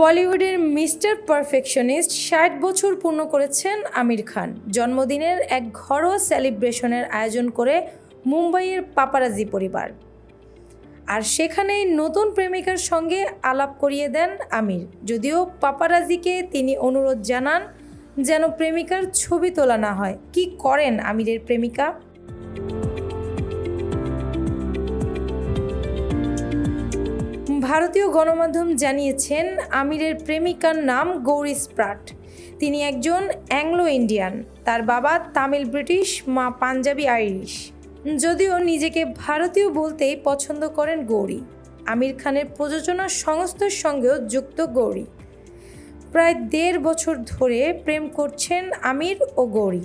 বলিউডের mister perfectionist ষাট বছর পূর্ণ করেছেন আমির খান। জন্মদিনের এক ঘরোয়া সেলিব্রেশনের আয়োজন করে মুম্বাইয়ের পাপারাজি পরিবার। আর সেখানেই নতুন প্রেমিকার সঙ্গে আলাপ করিয়ে দেন আমির। যদিও পাপারাজিকে তিনি অনুরোধ জানান যেন প্রেমিকার ছবি তোলা না হয়। কি করেন আমিরের প্রেমিকা? ভারতীয় গণমাধ্যম জানিয়েছেন, আমিরের প্রেমিকার নাম গৌরী স্প্রাট তিনি একজন অ্যাংলো ইন্ডিয়ান। তার বাবা তামিল ব্রিটিশ, মা পাঞ্জাবি আইরিশ। যদিও নিজেকে ভারতীয় বলতেই পছন্দ করেন গৌরী। আমির খানের প্রযোজনা সংস্থার সঙ্গেও যুক্ত গৌরী। প্রায় দেড় বছর ধরে প্রেম করছেন আমির ও গৌরী।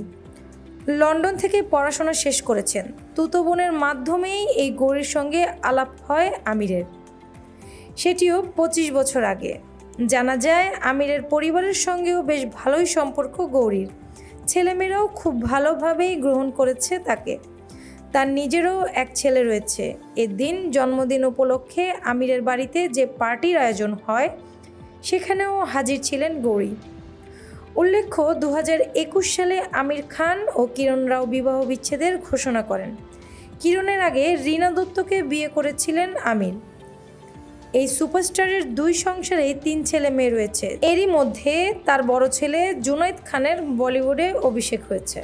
লন্ডন থেকে পড়াশোনা শেষ করেছেন। তুতো বোনের মাধ্যমেই এই গৌরীর সঙ্গে আলাপ হয় আমিরের। সেটিও পঁচিশ বছর আগে। জানা যায়, আমিরের পরিবারের সঙ্গেও বেশ ভালোই সম্পর্ক গৌরীর। ছেলেমেয়েরাও খুব ভালোভাবেই গ্রহণ করেছে তাকে। তার নিজেরও এক ছেলে রয়েছে। এদিন জন্মদিন উপলক্ষে আমিরের বাড়িতে যে পার্টির আয়োজন হয়, সেখানেও হাজির ছিলেন গৌরী। উল্লেখ্য দু সালে আমির খান ও কিরণ রাও বিবাহ বিচ্ছেদের ঘোষণা করেন। কিরণের আগে রীনা দত্তকে বিয়ে করেছিলেন আমির। এই সুপারস্টারের দুই সংসারে তিন ছেলে মেয়ে রয়েছে। এরই মধ্যে তার বড় ছেলে জুনাইদ খানের বলিউডে অভিষেক হয়েছে।